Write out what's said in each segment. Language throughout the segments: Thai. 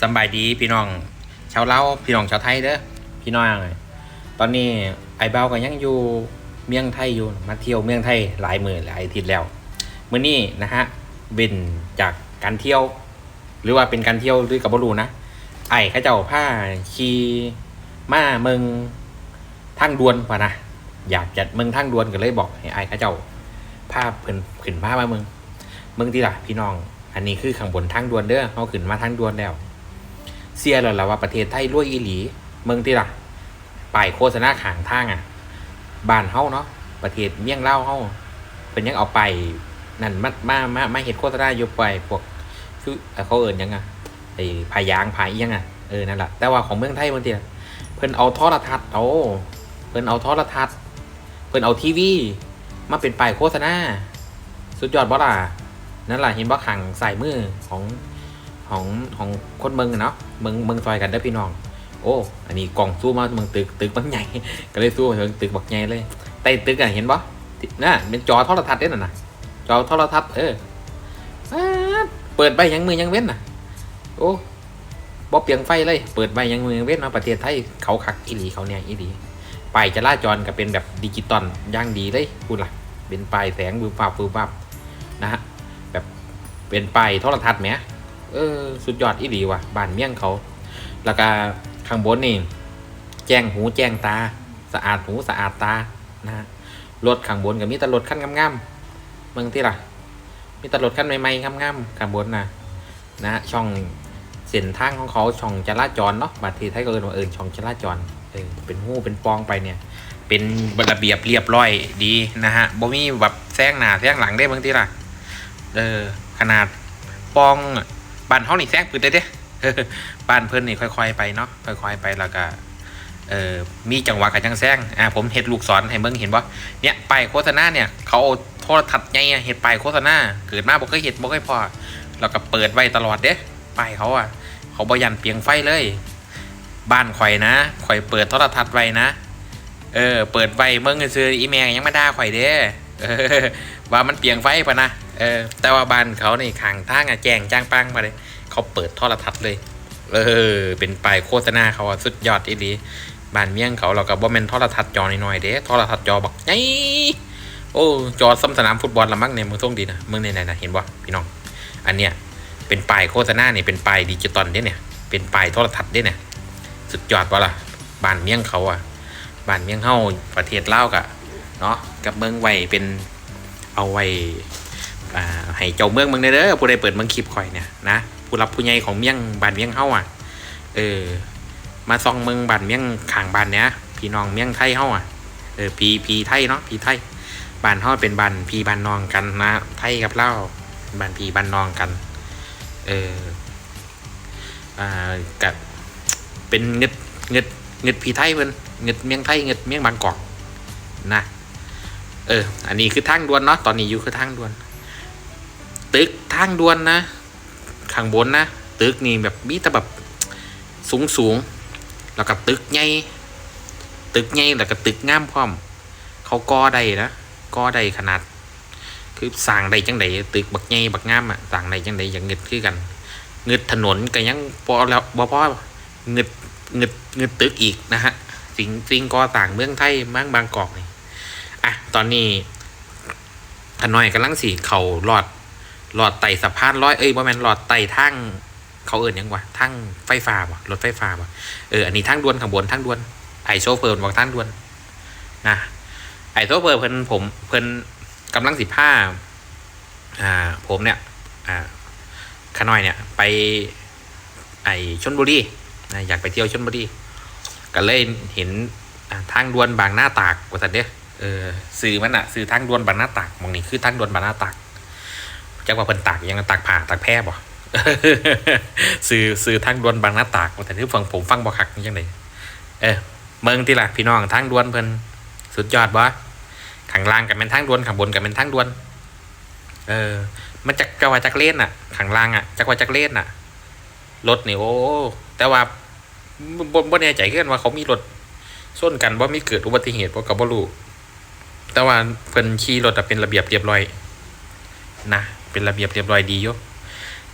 สบายดีพี่น้อง ชาวเล่าพี่น้องชาวไทยเด้อพี่น้องตอนนี้ไอ้เบาก็ยังอยู่เมืองไทยอยู่มาเที่ยวเมืองไทยหลายหมื่นหลายอาทิตย์แล้วมื้อนี้นะฮะเว้นจากการเที่ยว หรือว่าเป็นการเที่ยวหรือกับบรูนะไอ้ข้าเจ้าผ้าขี่มาเมืองทางดวนป่ะนะอยากจัดเมืองทางดวนก็เลยบอกให้ไอ้ข้าเจ้าผ้าเพิ่นขึ้นผ้ามาเมืองเมืองที่ล่ะพี่น้อง อันนี้คือข้างบนทางดวนเด้อเขาขึ้นมาทางดวนแล้ว เสียแล้วล่ะว่าประเทศไทยรวยอีหลี เมืองที่ล่ะป้ายโฆษณาขางทางอะบ้านเฮาเนาะประเทศเมี่ยงเล่าเฮาเป็นยังเอาไปนั่นมามามามาเห็ดโฆษณาอยู่ไปพวกคือเขาเอิญยังอะไอ้พายางพายยังอะเออนั่นแหละแต่ว่าของเมืองไทยบางทีเพิ่นเอาโทรทัศน์เอาเพิ่นเอาโทรทัศน์เพิ่นเอาทีวีมาเป็นป้ายโฆษณาสุดยอดบ่ล่ะนั่นแหละเห็นบ่ขังใส่มือของ ของของคนเมืองเนาะเมืองเมืองซอยกันเด้พี่น้อง โอ้ อันนี้กล่องสู้มาเมืองตึกตึกบักใหญ่ ก็เลยสู้เมืองตึกบักใหญ่เลยใต้ตึกอะเห็นปะน่ะเป็นจอโทรทัศน์เด้น่ะนะจอโทรทัศน์เออเปิดใบยังมือยังเว้นน่ะ โอ้บ่เปลียงไฟเลย เปิดใบยังมือยังเว้นเนาะประเทศไทยเขาคักอีหลีเขาเนี่ยอีหลีป้ายจราจรก็เป็นแบบดิจิตอลย่างดีเลยพูดล่ะ เป็นป้ายแสงบูบวับบูบวับนะฮะแบบเป็นป้ายโทรทัศน์ไหม เออ สุดยอดอีหลีว่ะบ้านเมี่ยงเขา แล้วก็ข้างบนนี่ แจ้งหูแจ้งตา สะอาดหูสะอาดตา นะฮะ รถข้างบนก็มีแต่รถขั้นงามๆเมืองที่ล่ะ มีแต่รถขั้นใหม่ๆงามๆข้างบนนะนะฮะช่องเส้นทางของเขาช่องจราจรเนาะบัตรทีไทยก็เอินว่าเอินช่องจราจร เออ เป็นหูเป็นปองไปเนี่ย เป็นระเบียบเรียบร้อยดีนะฮะบ่มีแบบแซงหน้าแซงหลังได้บางทีล่ะ เออ ขนาดปอง บ้านเฮานี่แซงปืนได้เด้บ้านเพิ่นนี่ค่อย ๆ ไปเนาะค่อย ๆ ไปแล้วก็เออมีจังหวะกับจังแซงอ่าผมเฮ็ดลูกศรให้เบิ่งเห็นบ่เนี่ยป้ายโฆษณาเนี่ยเขาเอาโทรทัศน์ใหญ่ะเฮ็ดป้ายโฆษณาเกิดมาบ่เคยเฮ็ดบ่เคยพอแล้วก็เปิดไว้ตลอดเด้ป้ายเขาอะ เขาบ่ยันเปียงไฟเลย บ้านข่อยนะข่อยเปิดโทรทัศน์ไว้นะ เออ เปิดไว้เบิ่งซื่ออีแม่ยังไมาด่าข่อยเด้ว่ามันเปลียงไฟปะนะ เออแต่ว่าบ้านเขาในขังทางอะแจ้งจ้างปังมาเลย เขาเปิดโทรทัศน์เลย เออ เป็นป้ายโฆษณาเขาสุดยอดอีหลีบ้านเมี่ยงเขาเราก็บ่แม่นโทรทัศน์จอน้อยๆเด้โทรทัศน์จอบักใหญ่โอ้จอซ้ำสนามฟุตบอลละมั้งเนี่ยมึงส่งดีนะมึงในไหนนะเห็นบ่พี่น้อง อันเนี้ยเป็นป้ายโฆษณาเนี่ยเป็นป้ายดิจิตอลเด้เนี่ยเป็นป้ายโทรทัศน์เด้เนี่ยสุดยอดวะล่ะบ้านเมี่ยงเขาอะบ้านเมี่ยงเฮาประเทศลาวกะเนาะกับเมืองไว้เป็นเอาไว้ อ่าให้เจ้าเมืองเมืองเด้อผู้ใดเปิดเมืองคลิปข่อยเนี่ยนะผู้รับผู้ใหญ่ของเมียงบ้านเมียงเฮาอะเออมาซองเมืองบ้านเมียงข้างบ้านเนี้ยพี่น้องเมียงไทยเฮาอะเออพีพีไทยเนาะพีไทยบ้านเฮาเป็นบ้านพีบ้านนองกันนะไทยกับเล่าบ้านพีบ้านนองกันเอออ่ากับเป็นเงึดเงึดเงึดพีไทยเพิ่นเงึดเมียงไทยเงึดเมียงบางกอกนะเออ อันนี้คือทางด่วนเนาะ ตอนนี้อยู่คือทางด่วน ตึกทางด่วนนะ ข้างบนนะ ตึกนี่แบบมีแต่แบบสูงสูงแล้วก็ตึกใหญ่ตึกใหญ่แล้วก็ตึกงามพร้อม เขาก่อได้นะก่อได้ขนาด คือสร้างได้จังไดตึกบักใหญ่บักงามอะสร้างได้จังไดอย่างเงิดคือกันเงิดถนนก็ยังพอแล้วบ่พอเงิดเงิดเงิดตึกอีกนะฮะสิ่งสิ่งก่อต่างเมืองไทยมืองบางกอกนี่อะตอนนี้ขน้อยกำลังสีเขาหลอด หลอดไต่สะพานร้อยเอ้ยว่าแมนหลอดไต่ทางเขาเอิญยังวะทางไฟฟ้าบ่รถไฟฟ้าบ่เอออันนี้ทางด่วนข้างบนทางด่วนไอโซเฟอร์บอกทางด่วนนะไอโซเฟอร์เพิ่นผมเพิ่นกำลังสิผ้าอ่าผมเนี่ยอ่าขน้อยเนี่ยไปไอชนบุรีนะอยากไปเที่ยวชนบุรีก็เลยเห็นทางด่วนบางหน้าตากว่าสันเด้อเออสื่อมันอะสื่อทางด่วนบางหน้าตากมองนี่คือทางด่วนบางหน้าตาก จักว่าเพิ่นตากยังตากผ่าตากแพร่บ่สื่อสื่อทางด่วนบางหน้าตากแต่ที่ฟังผมฟังบ่คักจังไดเออเมืองที่ล่ะพี่น้องทางด่วนเพิ่นสุดยอดบ่ข้างล่างกับเป็นทางด่วนข้างบนกับเป็นทางด่วน เออ มันจักกว่าจักเล่นอะข้างล่างอะจักว่าจักเล่นอะรถนี่โอ้แต่ว่าบ่บ่แน่ใจคือกันว่าเขามีรถส้นกันว่ามีเกิดอุบัติเหตุเพราะกับบ่รู้แต่ว่าเพิ่นขี่รถอะเป็นระเบียบเรียบร้อยนะ เป็นระเบียบเรียบร้อยดีอยู่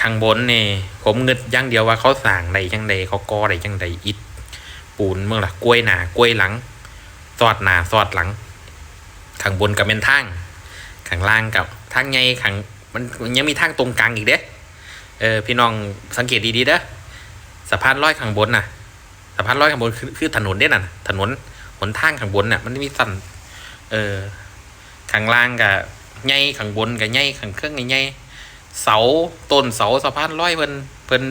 ข้างบนนี่ผมเงึดอย่างเดียวว่าเขาสร้างใดจังใดเขาก่อใดจังใดอิฐปูนเมื่อละกล้วยหนากล้วยหลังสอดหนาสอดหลังข้างบนกับเป็นทางข้างล่างกับทางไงข้างมันมันยังมีทางตรงกลางอีกเด้เออพี่น้องสังเกตดีๆเด้อสะพานลอยข้างบนน่ะสะพานลอยข้างบนคือคือถนนเด้น่ะ ถนนหนทางข้างบนน่ะมันมีสันเออข้างล่างกับ ไงข้างบนกับไงข้างเครื่องไงเสาต้นเสาสะพานลอยเพิ่นเพิ่น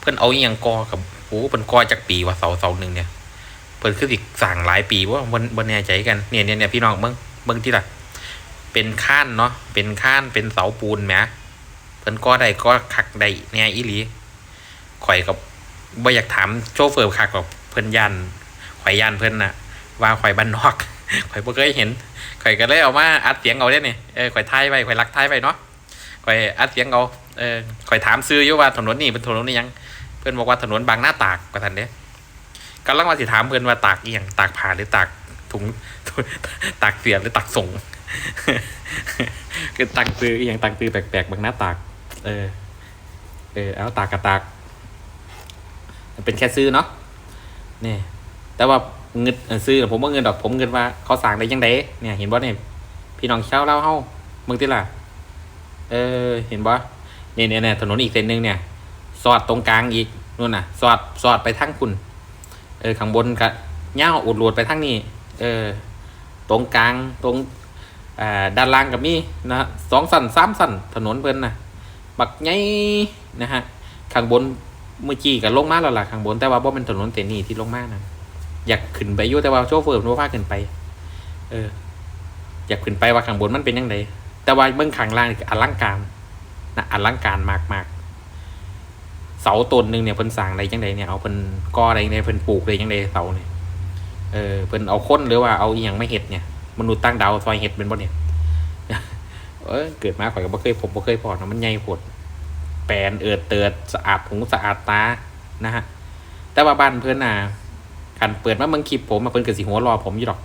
เพิ่นเอาอย่างกอกับโอ้เพิ่นกอจากปีว่าเสาเสาหนึ่งเนี่ยเพิ่นคือสิสั่งหลายปีว่าบนบนแน่ใจกันเนี่ยเนี่ยเนี่ยพี่น้องเบิ่งเบิ่งที่ละเป็นข้านเนาะเป็นข้านเป็นเสาปูนแหมเพิ่นก็ได้ก็คักได้แน่อีหลีข่อยกับบ่อยากถามโชเฟอร์คักกับเพิ่นยันข่อยยันเพิ่นน่ะว่าข่อยบ้านนอก ข่อยบ่เคยเห็นข่อยก็เลยเอามาอัดเสียงเอาเด้นี่เออข่อยทายไว้ข่อยรักทายไว้เนาะข่อยอัดเสียงเอาเออข่อยถามซื้ออยู่ว่าถนนนี่เป็นถนนนี่ยัง เพิ่อนบอกว่าถนนบางหน้าตากว่าซั่นเด้กำลังมาสิถามเพื่อนว่าตากเอียงตากผ่าหรือตากถุงตากเสียบหรือตากส่งคือตากซื้อเอียงตากซื้อแปลกๆบางหน้าตาก เออ เออเอาตากกับตาก เป็นแค่ซื้อเนาะนี่แต่ว่า เงินเอ่อซื้อน่ผมว่าเงินดอกผมเงินว่าเขาสั่งได้ยังไงเนี่ยเห็นบ่เนี่ยพี่น้องเช่าเล่าเฮ้ามึงติล่ะเออเห็นบ่เนี่ยเนี่ยเนี่ยถนนอีกเส้นหนึ่งเนี่ย สอดตรงกลางอีกนู่นน่ะ สอดสอดไปทั้งคุณ เออข้างบนก็เง่าอุดรูดไปทั้งนี้ เออ ตรงกลางตรงอ่าด้านล่างกับมีนะสองสันสามสันถนนเพิ่นนะบักไงนะฮะข้างบนเมื่อกี้ก็ลงมาแล้วล่ะข้างบนแต่ว่าบ่เป็นถนนเสนนี้ที่ลงมานะ อยากขึ้นไปอยู่แต่ว่าโชเฟอร์บ่พาขึ้นไป เออ อยากขึ้นไปว่าข้างบนมันเป็นยังไงแต่ว่าเบื้องข้างล่างอลังการนะอลังการมากมากเสาต้นหนึ่งเนี่ยเพิ่นสร้างได้จังไดเนี่ยเอาเพิ่นก่อะได้จังไดเพิ่นปลูกอะได้จังไดเสาเนี่ยเออเพิ่นเอาคนหรือว่าเอาอีหยังไม่เห็ดเนี่ยมนุษย์ตั้งดาวซอยเห็ดเป็นบ่เนี่ยเออเกิดมาข่อยก็บ่เคยผมบ่เคยพอนะมันใหญ่โพดแปลนเอิดเติดสะอาดหูสะอาดตานะฮะแต่ว่าบ้านเพิ่อนน่ะันเปิดมาเบิ่งคลิปผมมาเพิ่นก็สิหัวรอผมอยู่ดอก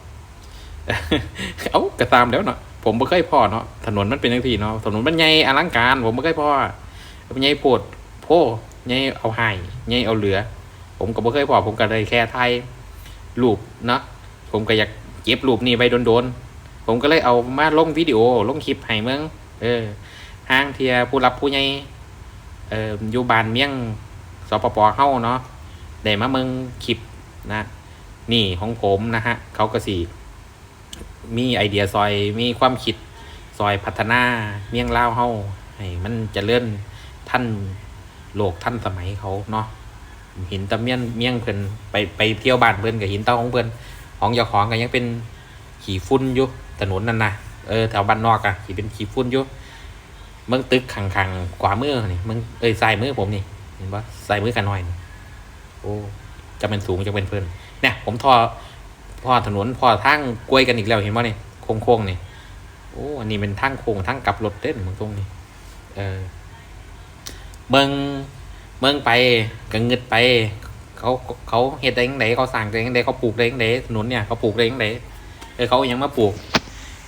เอ้าก็ตามแล้วเนาะผมบ่เคยพอเนาะถนนมันเป็นจังซี่เนาะถนนมันใหญ่อลังการ ผมบ่เคยพอมันใหญ่โพดโพใหญ่เอาให้ใหญ่เอาเหลือ ผมก็บ่เคยพอผมก็เลยแค่ถ่ายรูปเนาะผมก็อยากเก็บรูปนี้ไว้โดนๆผมก็เลยเอามาลงวิดีโอลงคลิปให้เมืองเออห้างเทียผู้รับผู้ใหญ่เอ่ออยู่บ้านเมียงสปปเฮาเนาะได้มาเมืองคลิป นะนี่ของผมนะฮะเขาก็สิมีไอเดียซอยมีความคิดซอยพัฒนาเมียงล่าเฮาให้มันจะเลื่อนท่านโลกท่านสมัยเขาเนาะหินตะเมียนเมียงเพิ่นไปไปเที่ยวบ้านเพิ่นกับหินเต้าของเพิ่นของเจ้าของก็ยังเป็นขี่ฝุ่นอยู่ถนนนั่นนะเออแถวบ้านนอกอะขี่เป็นขี่ฝุ่นอยู่เมืองตึกขังขังขวามือนี่เมืองเอ้ยซ้ายมือผมนี่เห็นปะซ้ายมือกันหน่อยนี่โอ้ จะเป็นสูงจะเป็นเพิ่นเนี่ยผมทอพอถนนพอทางกล้วยกันอีกแล้วเห็นป่ะนี่โค้งๆนี่โอ้อันนี้เป็นทางโค้งทางกลับรถเต้นมึงตรงนี้เออเมืองเมืองไปก็เงึดไป เขาเขาเฮ็ดได้ยังไงเขาสั่งได้ยังไงเขาปลูกได้ยังไงถนนเนี่ยเขาปลูกได้ยังไงเออเขาเอายังมาปลูก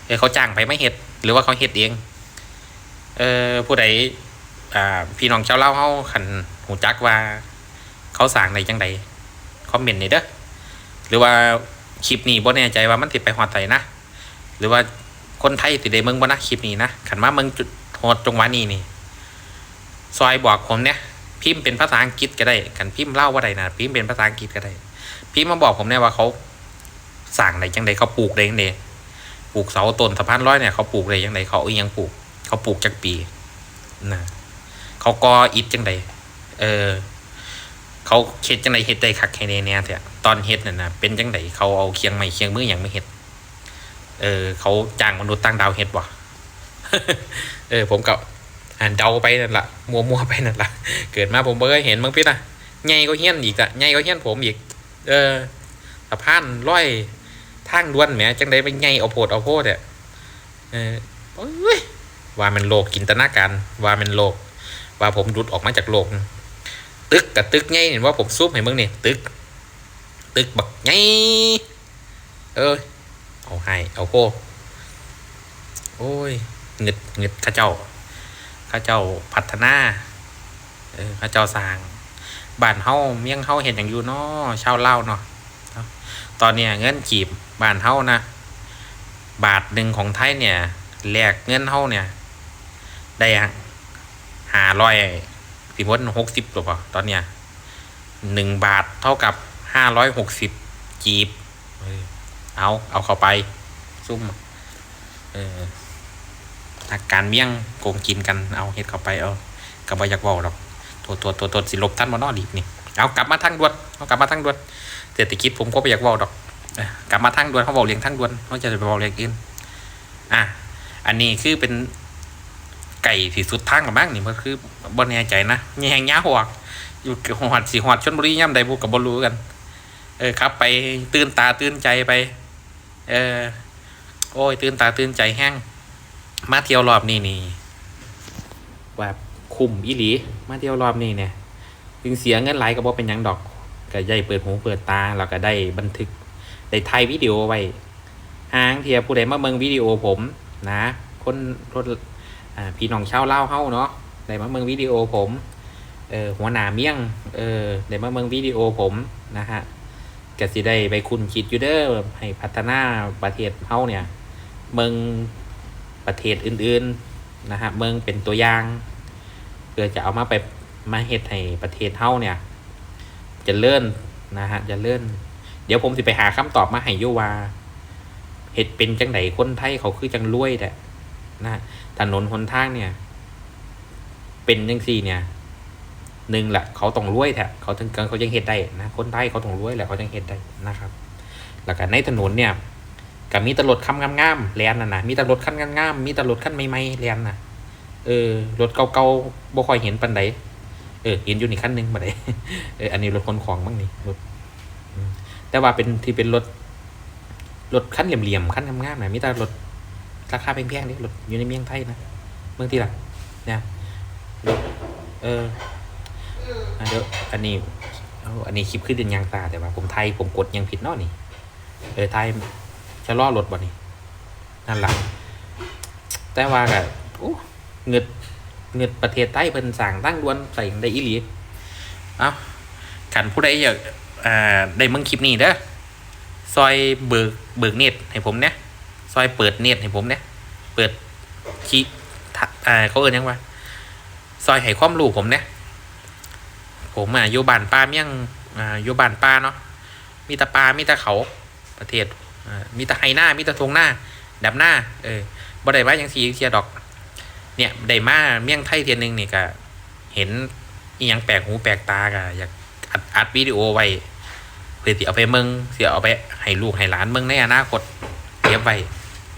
เออเขาจ้างไปไม่เฮ็ดหรือว่าเขาเฮ็ดเองเออผู้ใดอ่าพี่น้องชาวเล่าเฮาขันหูจักว่า เขาสั่งได้จังได คอมเมนต์นี่เด้อหรือว่าคลิปนี้บ่แน่ใจว่ามันติดไปฮอดไสนะ หรือว่าคนไทยสิได้เมืองบ่นะคลิปนี้นะขันมาเมืองจุดฮอดจงวะนี้นี่ ซอยบอกผมเนี่ยพิมพ์เป็นภาษาอังกฤษก็ได้กันพิมพ์เล่าว่าใดนะพิมพ์เป็นภาษาอังกฤษก็ได้ พิมพ์มาบอกผมเนี่ยว่าเขาสั่งได้จังไดเขาปลูกได้จังไดปลูกเสาต้นสะพานร้อยเนี่ยเขาปลูกได้จังไดเขาเอาอิหยังปลูก เขาปลูกจากปีนะเขากออิฐจังไดเออ เขาเฮ็ดจังไดเฮ็ดได้คักแค่แน่ๆเถอะตอนเฮ็ดนั่นนะเป็นจังไดเขาเอาเคียงไม้เคียงมือหยังไม่เฮ็ดเออ เขาจ้างมนุษย์ต่างดาวเฮ็ดบ่เออ ผมก็อ่านเดาไปนั่นละมัวๆไปนั่นละเกิดมาผมบ่เคยเห็นมึงพี่น่ะใหญ่ก็เฮี้ยนอีกอะใหญ่ก็เฮี้ยนผมอีก เออสะพานร้อยทางด่วนแหมจังไดไปใหญ่เอาโพดเอาโพดอะเออโอ้ยว่ามันโลกจินตนาการว่ามันโลก ว่าผมหลุดออกมาจากโลก ตึกกับตึกไงเห็นว่าผมซูมให้มึงนี่ตึก ตึกบักไงเอ้ยเอาให้เอาโคโอ้ยเงึดเงึดข้าเจ้าข้าเจ้าพัฒนาเออพระเจ้าสร้างบ้านเฮาเมียงเฮาเห็นอย่างอยู่เนาะชาวเล่าเนาะตอนเนี้ยเงินกีบบ้านเฮานะ บาทหนึ่งของไทยเนี่ยแลกเงินเฮาเนี่ย ได้หาร้อย สิบวันหกสิบหรือเปล่าตอนเนี้ยหนึ่งบาทเท่ากับห้าร้อยหกสิบกีบ เอา เอาเข้าไป ซุ่มเอออาการเมี่ยงโกงกินกันเอาเฮ็ดเข้าไปเอากระบอยากเว้าดอกตัวตัวตัวตัวสิลบท่านมานอดีนี่เอากลับมาทางด่วนเอากลับมาทางด่วนเศรษฐกิจผมก็ไปอยากเว้าดอกกลับมาทางด่วนเขาบอกเรียงทางด่วนเขาจะไปบอกเรียงอื่นอะอันนี้คือเป็น ไก่ที่สุดทางกับบ้างนี่มันคือบนแน่ใจนะแยงย้าหัวอยู่หอดสีหอดชนบุรีย่ำใดบุกับบรู้กัน เออครับ ไปตื่นตาตื่นใจไป เออ โอ้ย ตื่นตาตื่นใจแห้งมาเที่ยวรอบนี้นี่แบบคุ้มอีหลี มาเที่ยวรอบนี้เนี่ยถึงเสียเงินหลายก็บ่เป็นยังดอกก็ได้เปิดหูเปิดตาแล้วก็ได้บันทึกได้ถ่ายวิดีโอไว้ห้างเทียผู้ใดมาเมืองวิดีโอผมนะ คนรถ อ่าพี่น้องเช่าเล่าเฮาเนาะได้มาเมืองวิดีโอผมเออหัวหน้าเมี่ยงเออได้มาเมืองวิดีโอผมนะฮะกสิได้ไปคุณคิดอยู่เด้อให้พัฒนาประเทศเฮาเนี่ยเมืองประเทศอื่นๆนะฮะเมืองเป็นตัวอย่างเพื่อจะเอามาไปมาเฮ็ดให้ประเทศเฮาเนี่ยจะเลื่อนนะฮะจะเลื่อนเดี๋ยวผมสิไปหาคำตอบมาให้ยูวาเฮ็ดเป็นจังไดคนไทยเขาคือจังรวยแหละนะะ นนหนทางเนี่ย เป็นจังซี่เนี่ยหนึ่งแหละเขาต้องรวยแท้เขาถึงเขายังเฮ็ดได้นะคนไทยเขาต้องรวยแหละเขายังเฮ็ดได้นะครับ แล้วก็ในถนนเนี่ยก็มีแตรถคันงามๆแลนน่ะนะมีแตรถคันงามๆมีแตรถคันใหม่ๆแลนน่ะ เออรถเก่าๆบ่ค่อยเห็นปานใดเออเห็นอยู่นี่คันหนึงบ่ได้เอออันนี้รถคนของบ้างนี่รถแต่ว่าเป็นที่เป็นรถรถคันเหลี่ยมๆคันงามๆน่ะมีแต่รถ ราคาแพงๆนี่รถอยู่ในเมืองไทยนะเมืองที่ละเนี่ยรถเออเดี๋ยวอันนี้อันนี้คลิปขึ้นเป็นยางตาแต่ว่า ผมไทยผมกดยังผิดเนาะนี่ เออไทยชะล่อรถบ่นี่นั่นแหละแต่ว่าก็โอ้เงิดเงิดประเทศไทยเป็นสั่งตั้งดวนใส่ได้อีหลีเอาขันผู้ใดอยากอ่าได้มึงคลิปนี้เด้อซอยเบิกเบิกเน็ตให้ผมเนี่ย ซอยเปิดเน็ตให้ผมเนี่ยเปิดคีอ่าเขาเอ่ยยังว่าซอยให้ความรู้ผมเนี่ยผมอะอยู่บ้านป้าเมี่ยงอ่าอยู่บ้านป้าเนาะมีต่ปลามีต่เขาประเทศอ่ามีต่ไฮหน้ามีต่ทงหน้าดับหน้าเออบ่ได้ว่าย่างสีเทียดอก เนี่ยได้มาเมี่ยงไทยเทียนหนึ่งนี่ก็เห็นอียังแปลกหูแปลกตากะอยากอัดอัดวิดีโอไว้เพื่อที่เอาไปเมืองเสียเอาไปให้ลูกให้หลานเมืองในอนาคตเก็บไว้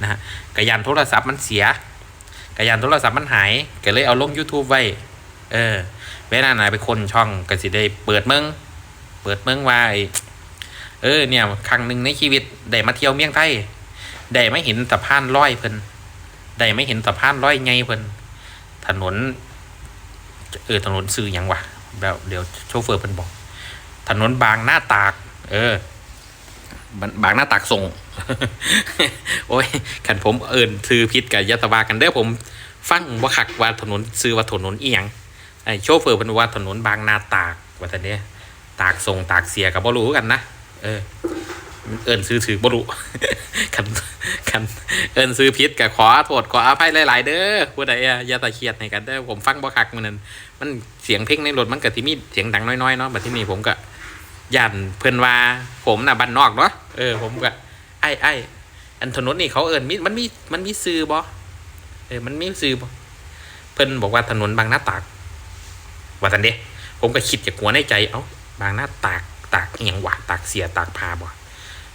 นะฮะกระยานโทรศัพท์มันเสียกระยานโทรศัพท์มันหายก็เลยเอาลง YouTube ไว้ เออเวลาไหนไปคนช่องก็สิได้เปิดเมืองเปิดเมืองวาไอ้เออเนี่ยครั้งหนึ่งในชีวิตได้มาเที่ยวเมียงไทยได้ไม่เห็นสะพานร้อยเพิ่นได้ไม่เห็นสะพานร้อยไงเพิ่นถนน เออถนนซื้อหยังวะแบบเดี๋ยวโชเฟอร์เพิ่นบอก ถนนบางหน้าตาก เออ บางหน้าตากส่ง โอ้ยขันผมเอิญซื้อพิษกับยะตะวากันเด้อผมฟังว่าคักว่าถนนซื้อว่าถนนเอียงไอ้โชเฟอร์เป็นว่าถนนบางนาตากว่าแต่เนี้ยตากส่งตากเสียกับบ่รู้กันนะเออเอินซื้อถือบ่รู้คันคันเอินซื้อพิษกับขอโทษขออภัยหลาย ๆ เด้อผู้ใดอะยาตะเคียดให้กันเด้อผมฟังบ่คักมันนั้นมันเสียงเพลงในรถมันก็ที่มีเสียงดังน้อยๆเนาะแบัดที่นี่ผมก็ ย่านเพิ่นว่าผมน่ะบ้านนอกเนาะเออผมก็ไอ้ไอ้อันถนนนี่เขาเอินมีมันมีมันมีซื้อบ่เออมันมีซื้อบ่เพิ่นบอกว่าถนนบางนาตากว่าทันเด้ผมก็คิดจากหัวในใจเอ้าบางหน้าตากตากอหย่างวะตากเสียตากพาบ่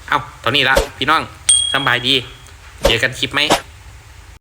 เอ้าตอนนี้ละพี่น้องสบายดีเจอกันคลิปไหม